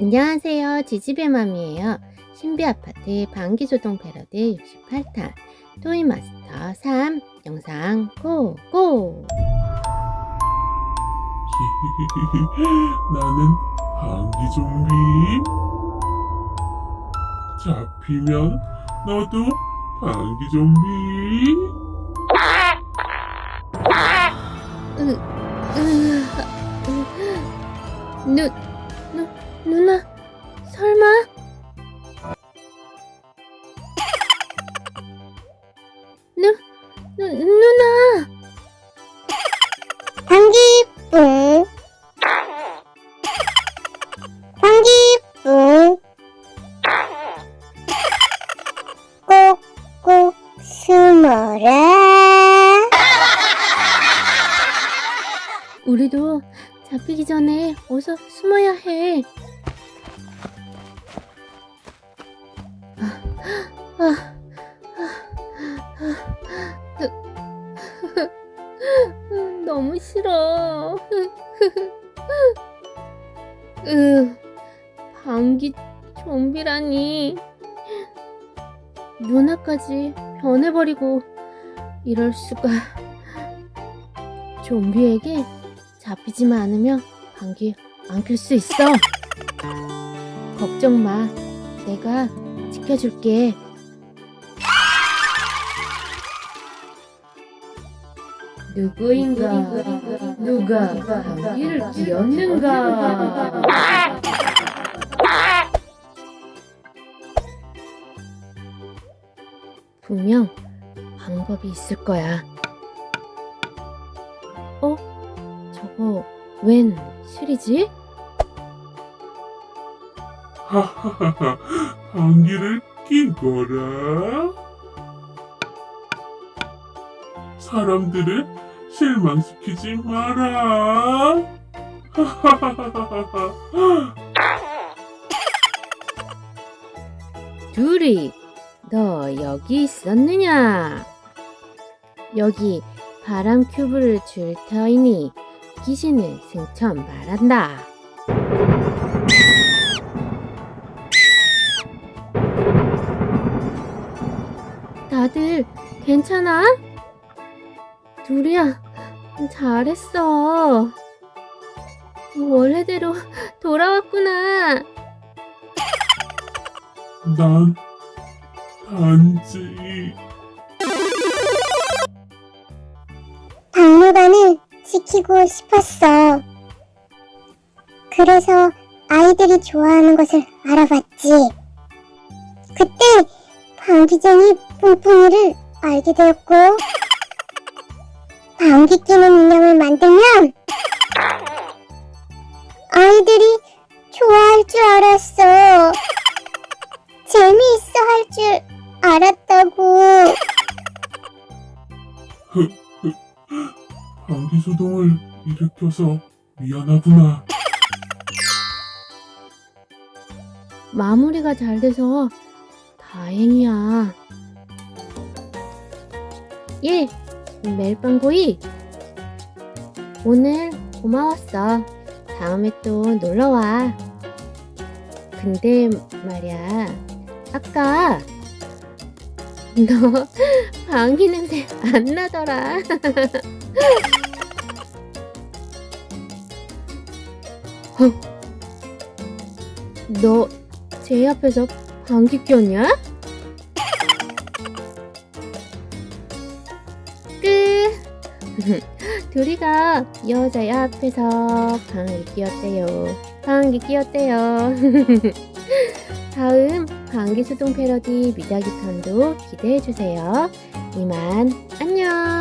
안녕하세요. 지지배맘이에요. 신비아파트 방기소동 패러디 68탄 토이마스터 3 영상 고고! 나는 방귀 좀비. 잡히면 너도 방귀 좀비. 으, 으, 으, 누, 누, 누나, 설마? 누, 누, 누나! 방귀뿡 방귀뿡 꼭꼭 숨어라 우리도 잡히기 전에 어서 숨어야 해. 너무 싫어. 으, 방귀 좀비라니. 누나까지 변해버리고 이럴 수가. 좀비에게 잡히지만 않으면 방귀 안낄수 있어. 걱정 마. 내가 지켜줄게. 누구인가? 누가 방귀를 뀌었는가? 분명 방법이 있을 거야. 어? 저거 웬 실이지? 하하하하. 방귀를 끼거라. 사람들을 실망시키지 마라. 둘이 너 여기 있었느냐? 여기 바람 큐브를 줄 터이니 귀신을 승천 말한다. 다들 괜찮아? 둘이야, 잘했어. 원래대로 돌아왔구나. 난 단지 박물관을 지키고 싶었어 그래서 아이들이 좋아하는 것을 알아봤지 그때 방귀쟁이 뿡뿡이를 알게 되었고 방귀 끼는 인형을 만들면 아이들이 좋아할 줄 알았어 재미있어 할 줄 알았다고 방귀 소동을 일으켜서 미안하구나. 마무리가 잘 돼서 다행이야. 예, 멜빵고이. 오늘 고마웠어. 다음에 또 놀러와. 근데 말이야, 아까 너 방귀 냄새 안 나더라. 어? 너제 앞에서 방귀 꼈냐? 둘이가 여자 앞에서 방귀 뀌었대요. 방귀 뀌었대요. 다음 방귀 수동 패러디 미자기 편도 기대해주세요. 이만 안녕!